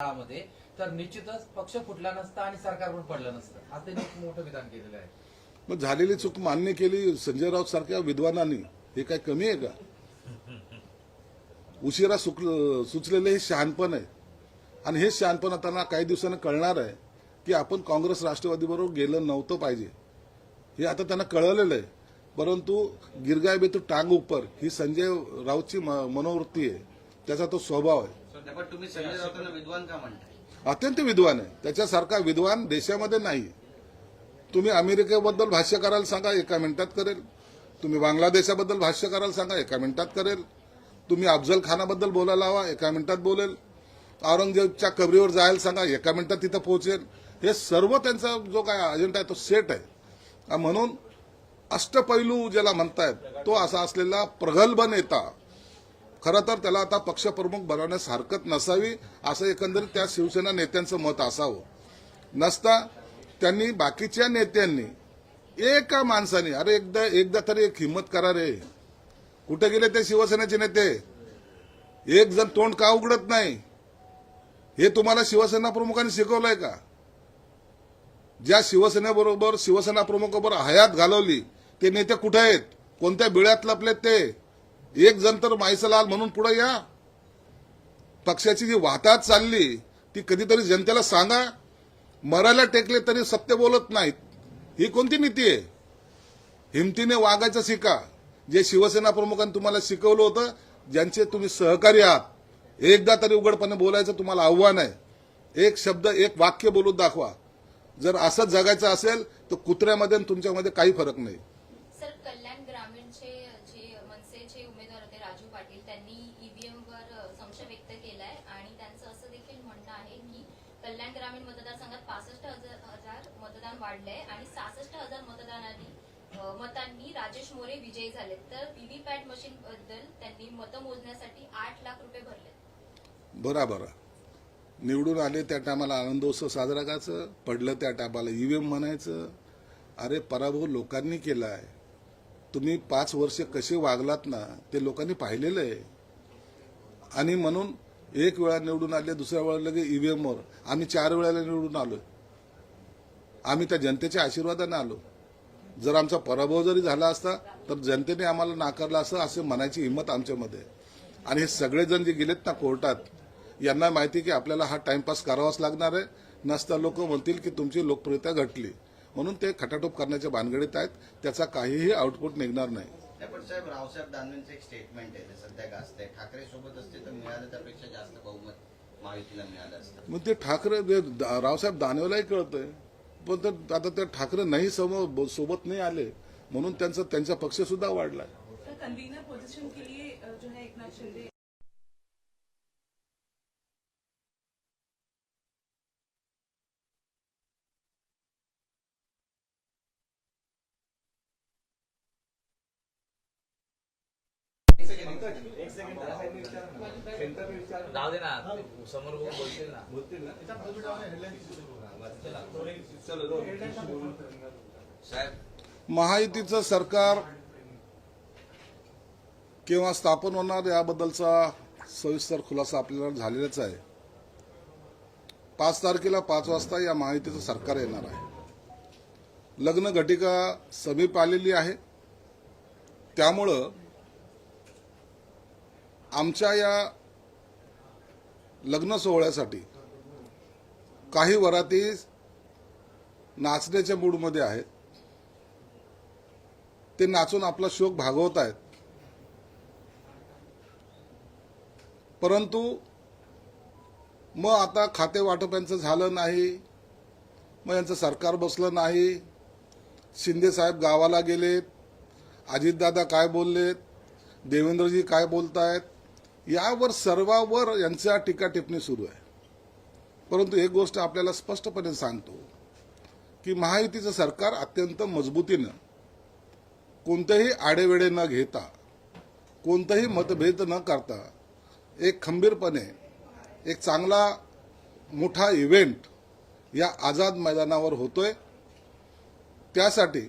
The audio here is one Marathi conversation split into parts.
काळामध्ये तर निश्चितच पक्ष फुटला नसता आणि सरकार पण पडलं नसतं. आज त्यांनी एक मोठं विधान केलेलं आहे. मग झालेली चूक मान्य केली संजय राऊत सारख्या विद्वानांनी? हे काय कमी आहे का? उशिरा सुचलेले हे शहाणपण आहे. आणि हे शहाणपण त्यांना काही दिवसांनी कळणार आहे की आपण काँग्रेस राष्ट्रवादी बरोबर गेलं नव्हतं पाहिजे. हे आता त्यांना कळवलेलं आहे. परंतु गिरगाय बेतू टांग उपर ही संजय राऊतची मनोवृत्ती आहे. त्याचा तो स्वभाव आहे. पण तुम्ही संजय राऊतांना विद्वान का म्हणताय? अत्यंत विद्वान आहे. त्याच्यासारखा विद्वान देशामध्ये नाही. तुम्ही अमेरिकेबद्दल भाष्य करायला सांगा एका मिनिटात करेल. तुम्ही बांगलादेशाबद्दल भाष्य करायला सांगा एका मिनिटात करेल. तुम्ही अफजल खानाबद्दल बोलायला हवा एका मिनिटात बोलेल. औरंगजेबच्या कबरीवर जायला सांगा एका मिनिटात तिथं पोहोचेल. हे सर्व त्यांचा जो काय अजेंडा आहे तो सेट आहे. म्हणून अष्टपैलू ज्याला म्हणतायत तो असा असलेला प्रगल्भ नेता खरं तर त्याला आता पक्षप्रमुख बनवण्यास हरकत नसावी असं एकंदरीत त्या शिवसेना नेत्यांचं मत असावं. नसता त्यांनी बाकीच्या नेत्यांनी एका माणसाने अरे एकदा एकदा तरी एक हिंमत करा रे. कुठे गेले ते शिवसेनेचे नेते? एक जण तोंड का उघडत नाही? हे तुम्हाला शिवसेना प्रमुखांनी शिकवलंय का? ज्या शिवसेनेबरोबर शिवसेना प्रमुखाबरोबर हयात घालवली ते नेते कुठे आहेत? कोणत्या बिळ्यात लपलेत ते? एक जण तर माईसलाल म्हणून पुढे या. पक्षाची जी वाताहत चालली ती कधीतरी जनतेला सांगा. मरायला टेकले तरी सत्य बोलत नाहीत. ही कोणती नीती आहे? हिमतीने वागायचं शिका. जे शिवसेना प्रमुखांनी तुम्हाला शिकवलं होतं ज्यांचे तुम्ही सहकारी आहात. एकदा तरी उघडपणे बोलायचं तुम्हाला आव्हान आहे. एक शब्द एक वाक्य बोलून दाखवा. जर असंच जगायचं असेल तर कुत्र्यामध्ये आणि तुमच्यामध्ये काही फरक नाही सर कल्याण ग्रामीणचे जे मनसेचे उमेदवार होते राजू पाटील त्यांनी ईव्हीएम वर संशय व्यक्त केलाय आणि त्यांचं असं देखील म्हणणं आहे की कल्याण ग्रामीण मतदारसंघात पासष्ट हजार मतदान वाढलंय आणि सहासष्ट हजार मतदानांनी मतांनी राजेश मोरे विजयी झाले तर व्हीव्हीपॅट मशीन बद्दल त्यांनी मतं मोजण्यासाठी आठ लाख रुपये भरले बरोबर. निवडून आले त्या टायमाला आनंदोत्सव साजरा करायचं पडलं त्या टायमाला ईव्हीएम म्हणायचं. अरे पराभव लोकांनी केला आहे तुम्ही पाच वर्ष कसे वागलात ना ते लोकांनी पाहिलेलं आहे. आणि म्हणून एक वेळा निवडून आले दुसऱ्या वेळा लगे ईव्हीएमवर आम्ही चार वेळाला निवडून आलो. आम्ही त्या जनतेच्या आशीर्वादाने आलो. जर आमचा पराभव जरी झाला असता तर जनतेने आम्हाला नाकारला असं असे म्हणायची हिंमत आमच्यामध्ये. आणि हे सगळेजण जे गेलेत ना कोर्टात यांना माहिती की आपल्याला हा टाइमपास करावाच लागणार आहे. नसता लोक म्हणतील की तुमची लोकप्रियता घटली. म्हणून ते खटाटोप करण्याच्या भानगडीत आहेत. त्याचा काहीही आउटपुट निघणार नाही. पण साहेब रावसाहेब दानवेंचं एक स्टेटमेंट आहे. सध्या गाजत ठाकरे सोबत असते तर मिळालं त्यापेक्षा जास्त बहुमत महायुतीला मिळालं असतं. मग ते ठाकरे रावसाहेब दानवेलाही कळतंय. पण तर आता ते ठाकरे नाही समोर सोबत नाही आले. म्हणून त्यांचा त्यांचा पक्ष सुद्धा वाढलाय. जाऊ दे ना समोर बघून बोलतील ना. साहेब. महायुतीचं सरकार केव्हा स्थापन होणार याबद्दलचा सविस्तर खुलासा आपल्याला झालेलाच आहे. पाच तारखेला पाच वाजता या महायुतीचं सरकार येणार आहे. लग्न घटिका समीप आलेली आहे. त्यामुळं आमच्या या लग्न सोहळ्यासाठी काही वराती नाचण्याच्या मूडमध्ये आहेत. ते नाचून आपला शोक भागवत आहेत. परंतु मग आता खाते वाटप यांचं झालं नाही. मग यांचं सरकार बसलं नाही. शिंदे साहेब गावाला गेलेत. अजितदादा काय बोललेत? देवेंद्रजी काय बोलतायत? यावर सर्वावर यांच्या टीका टिप्पणी सुरू आहे. परंतु एक गोष्ट आपल्याला स्पष्टपणे सांगतो की महायुतीचं सरकार अत्यंत मजबूतीनं कोणतेही आडेवेडे न घेता कोणताही मतभेद न करता एक खंबीरपणे एक चांगला मोठा इव्हेंट या आझाद मैदानावर होतोय. त्यासाठी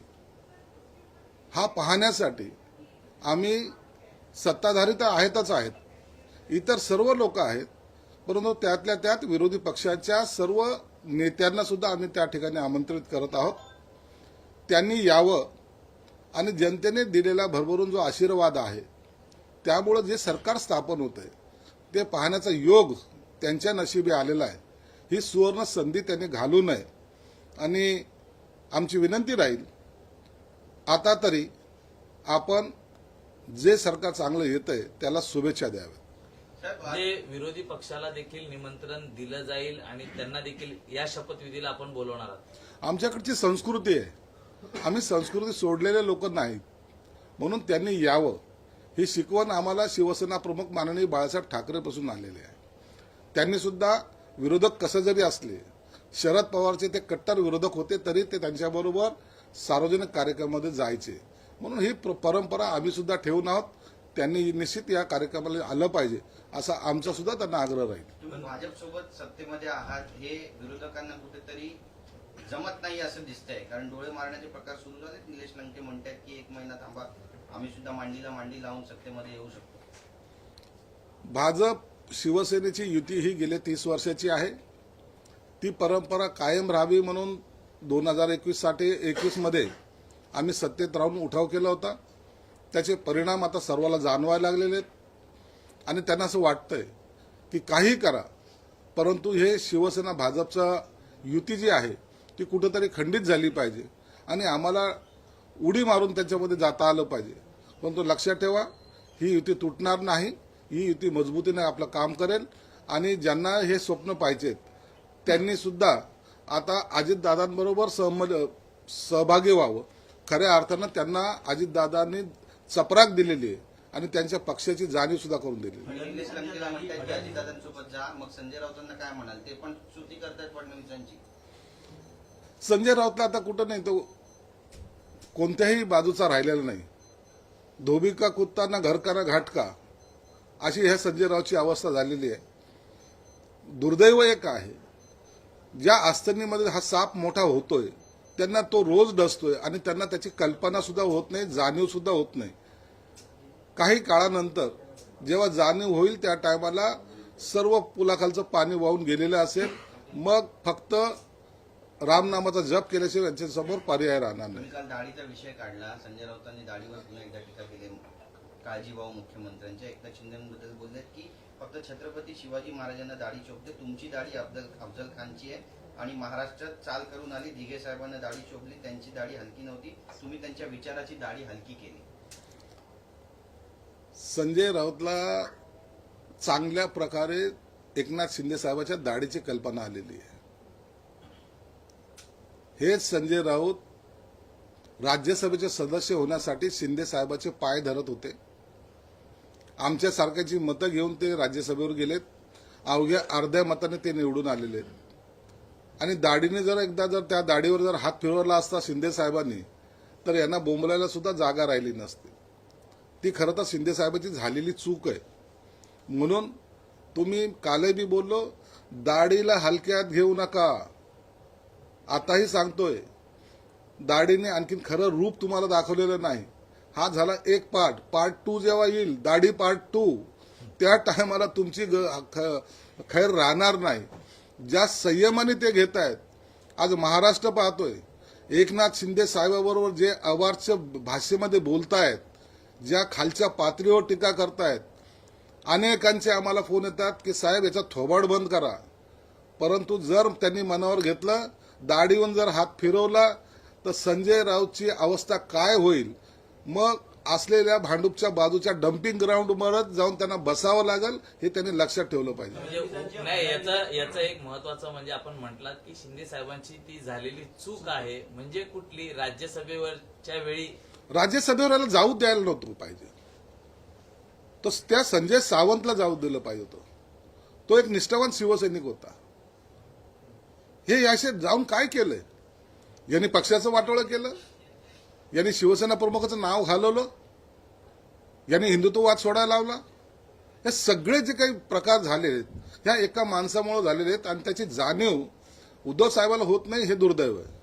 हा पाहण्यासाठी आम्ही सत्ताधारी तर आहेतच आहेत इतर सर्व लोक आहेत परंतु त्यातल्या त्यात विरोधी पक्षाच्या सर्व नेत्यांना सुद्धा आम्ही त्या ठिकाणी आमंत्रित करत आहोत. त्यांनी यावं आणि जनतेने दिलेला भरभरून जो आशीर्वाद आहे त्यामुळं जे सरकार स्थापन होत आहे ते पाहण्याचा योग त्यांच्या नशिबी आलेला आहे. ही सुवर्ण संधी त्यांनी घालू नये. आणि आमची विनंती राहील आता तरी आपण जे सरकार चांगलं येत आहे त्याला शुभेच्छा द्याव्या म्हणजे विरोधी पक्षाला देखील निमंत्रण दिलं जाईल आणि त्यांना देखील या शपथविधीला आपण बोलवणार आहोत. आमच्याकडची संस्कृती आहे. आम्ही संस्कृती सोडलेले लोक नाहीत म्हणून त्यांनी यावं. ही शिकवण आम्हाला शिवसेना प्रमुख माननीय बाळासाहेब ठाकरेपासून आलेली आहे. त्यांनी सुद्धा विरोधक कसं जरी असले शरद पवारचे ते कट्टर विरोधक होते तरी ते त्यांच्याबरोबर सार्वजनिक कार्यक्रमामध्ये जायचे. म्हणून ही प्र- परंपरा आम्ही सुद्धा ठेवून आहोत. त्यांनी निश्चित या कार्यक्रमाला आलं पाहिजे असा आमचा सुद्धा त्यांना आग्रह राहील. तुम्ही भाजपसोबत सत्तेमध्ये आहात हे विरोधकांना कुठेतरी जमत नाही असं दिसतंय. कारण डोळे मारण्याचे प्रकार सुरू झाले निलेश लंके म्हणतात की एक महिना थांबा आम्ही सुद्धा मांडीला मांडी लावून सत्तेमध्ये येऊ शकतो. भाजप शिवसेनेची युती ही गेल्या तीस वर्षाची आहे. ती परंपरा कायम राहावी म्हणून दोन हजार एकवीससाठी एकवीसमध्ये आम्ही सत्तेत राहून उठाव केला होता. त्याचे परिणाम आता सर्वाला जाणवायला लागलेले आहेत. आणि त्यांना असं वाटतंय की काही करा. परंतु हे शिवसेना भाजपचा युती जी आहे ती कुठंतरी खंडित झाली पाहिजे. आणि आम्हाला उडी मारून त्याच्यामध्ये जाता आलं पाहिजे. परंतु लक्षात ठेवा ही युती तुटणार नाही ही युती मजबूतीने आपलं काम करेल. आणि ज्यांना हे स्वप्न पाहिजेत त्यांनी सुद्धा आता अजितदादांबरोबर सहमत सहभागी व्हावं. खऱ्या अर्थानं त्यांना अजितदादांनी चपराक दिलेली आहे आणि त्यांच्या पक्षाची जाणीव सुद्धा करून दिलेली आहे. पण निलेश लंकेला म्हणतात की अजितदादांसोबत जा मग संजय राऊतांना काय म्हणाल? ते पण स्तुती करतात फडणवीसांची संजय राऊतला आता कुठं नाही तो कोणत्याही बाजूचा राहिलेला नाही. धोबी का कुत्ता ना घर का ना घाट का अशी ह्या संजय राऊतची अवस्था झालेली आहे. दुर्दैव एक आहे ज्या अस्थनीमध्ये हा साप मोठा होतोय त्यांना तो रोज डसतोय आणि त्यांना त्याची कल्पना सुद्धा होत नाही जाणीव सुद्धा होत नाही. काही काळानंतर जेव्हा जाणीव होईल त्या टायमाला सर्व पुलाखालचं पाणी वाहून गेलेलं असेल मग फक्त रामनामाचा जप केल्याशिवाय यांच्यासमोर पर्याय राहणार नाही. काल दाढीचा विषय काढला. संजय राऊतांनी दाढीवर पुन्हा एकदा टीका केली. काळजीभाऊ मुख्यमंत्र्यांच्या एकनाथ शिंदेबद्दल बोलले की फक्त छत्रपती शिवाजी महाराजांना दाढी चोपते तुमची दाढी अफजल अफजल खानची आहे आणि महाराष्ट्रात चाल करून आली दिघे साहेबांना दाढी चोपली त्यांची दाढी हलकी नव्हती. तुम्ही त्यांच्या विचाराची दाढी हलकी केली. संजय राऊतला चांगल्या प्रकारे एकनाथ शिंदे साहेबाच्या दाढीची कल्पना आलेली आहे. हेच संजय राऊत राज्यसभेचे सदस्य होण्यासाठी शिंदे साहेबाचे पाय धरत होते. आमच्या सारख्याची मतं घेऊन ते राज्यसभेवर गेलेत अवघ्या अर्ध्या मताने ते निवडून आलेले आहेत. आणि दाढीने जर एकदा जर त्या दाढीवर जर हात फिरवला असता शिंदे साहेबांनी तर यांना बोंबलायला सुद्धा जागा राहिली नसती. ती खरं तर शिंदे साहेबाची झालेली चूक आहे. म्हणून तुम्ही कालही बी बोललो दाढीला हलक्यात घेऊ नका. आताही सांगतोय दाढीने आणखीन खरं रूप तुम्हाला दाखवलेलं नाही. हा झाला एक पार्ट पार्ट टू जेव्हा येईल दाढी पार्ट टू त्या टायमाला तुमची ग- ख- खैर राहणार नाही. ज्या संयमाने ते घेत आहेत आज महाराष्ट्र पाहतोय एकनाथ शिंदे साहेबाबरोबर जे अवार्च भाषेमध्ये बोलतायत ज्या खालच्या पातळीवर टीका करतायत अनेकांचे आम्हाला फोन येतात की साहेब याचा थोबाड बंद करा. परंतु जर त्यांनी मनावर घेतलं दाढीवर जर हात फिरवला तर संजय राऊतची अवस्था काय होईल? मग असलेल्या भांडूपच्या बाजूच्या डम्पिंग ग्राउंडवरच जाऊन त्यांना बसावं लागेल हे त्यांनी लक्षात ठेवलं पाहिजे. म्हणजे, नाही याचं याचं एक महत्वाचं म्हणजे आपण म्हटलं की शिंदे साहेबांची ती झालेली चूक आहे. म्हणजे कुठली? राज्यसभेवरच्या वेळी राज्यसभेवर याला जाऊ द्यायला नव्हतं पाहिजे. तर त्या संजय सावंतला जाऊ दिलं पाहिजे होतं. तो एक निष्ठावान शिवसैनिक होता. हे याशे जाऊन काय केलंय? यांनी पक्षाचं वाटोळं केलं? यांनी शिवसेना प्रमुखाचं नाव घालवलं? यांनी हिंदुत्ववाद सोडायला लावला? हे सगळे जे काही प्रकार झाले ह्या एका माणसामुळे झालेले आहेत आणि त्याची जाणीव उद्धव साहेबाला होत नाही हे दुर्दैव आहे.